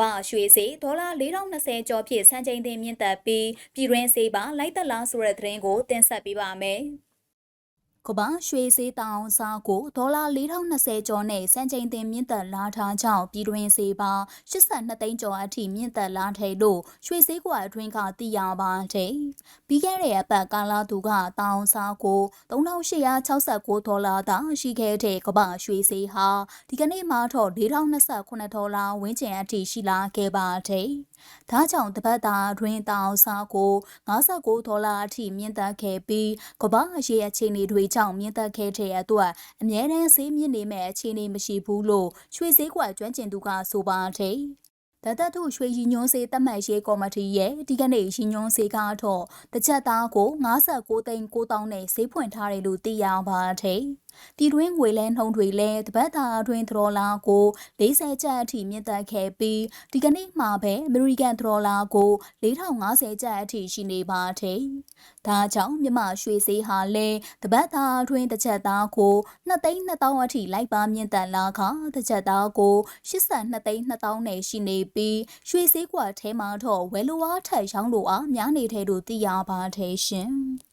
ဘာရွှေစေဒေါ်လာ4020ကျော်ဖြင့်စံချိန်တင်မြင့်တက်ပြီးပြည်တွင်းစေပါလိုက်သက်လားဆိုတဲ့သတင်းကိုတင်ဆက်ပေးပါမယ်။ ကဘာရွှေစေးတောင်စားကိုဒေါ်လာ4020ကျော်နဲ့စံချိန်တင်မြင့်တက်လာထားကြောင်းပြည်တွင်းစေပါ82သိန်းကျော်အထိမြင့်တက်လာတဲ့လို့ရွှေစေးကွာအတွင်းကသိရပါတယ်။ပြီးခဲ့တဲ့အပတ်ကာလသူကတောင်စားကို3869ဒေါ်လာသာရှိခဲ့တဲ့ကဘာရွှေစေးဟာဒီကနေ့မှတော့4029ဒေါ်လာဝန်းကျင်အထိရှိလာခဲ့ပါတယ်။ ဒါကြောင့်တပတ်တာတွင်တောင်စားကို59ဒေါ်လာအထိမြင့်တက်ခဲ့ပြီးကမ္ဘာအရေးအခြေအနေတွေကြောင့်မြင့်တက်ခဲ့တဲ့အတွက်အမြဲတမ်းဈေးမြင့်နေမဲ့အခြေအနေမရှိဘူးလို့ရွှေဈေးကွက်ကျွမ်းကျင်သူကဆိုပါတယ်တတတုရွှေရီညွန်းစေးတတ်မှတ်ရေးကော်မတီရဲ့ဒီကနေ့ရီညွန်းစေးကတော့တစ်ချက်သားကို59သိန်း9000နဲ့ဈေးဖွင့်ထားတယ်လို့သိရပါတယ်။ ပြည်တွင်းငွေလဲနှုန်းတွေလည်းတပတ်တာအတွင်းဒေါ်လာကို40ကျပ်အထိမြင့်တက်ခဲ့ပြီးဒီကနေ့မှပဲအမေရိကန်ဒေါ်လာကို4050ကျပ်အထိရှိနေပါတယ်။ဒါကြောင့်မြမရွှေဈေးဟာလည်းတပတ်တာအတွင်းတစ်ချက်သားကို2သိန်း2000အထိလိုက်ပါမြင့်တက်လာခတစ်ချက်သားကို82သိန်း2000နဲ့ရှိနေပြီးရွှေဈေးကွက်ထဲမှာတော့ဝယ်လိုအားထက်ရောင်းလိုအားများနေတဲ့လို့သိရပါတယ်ရှင်။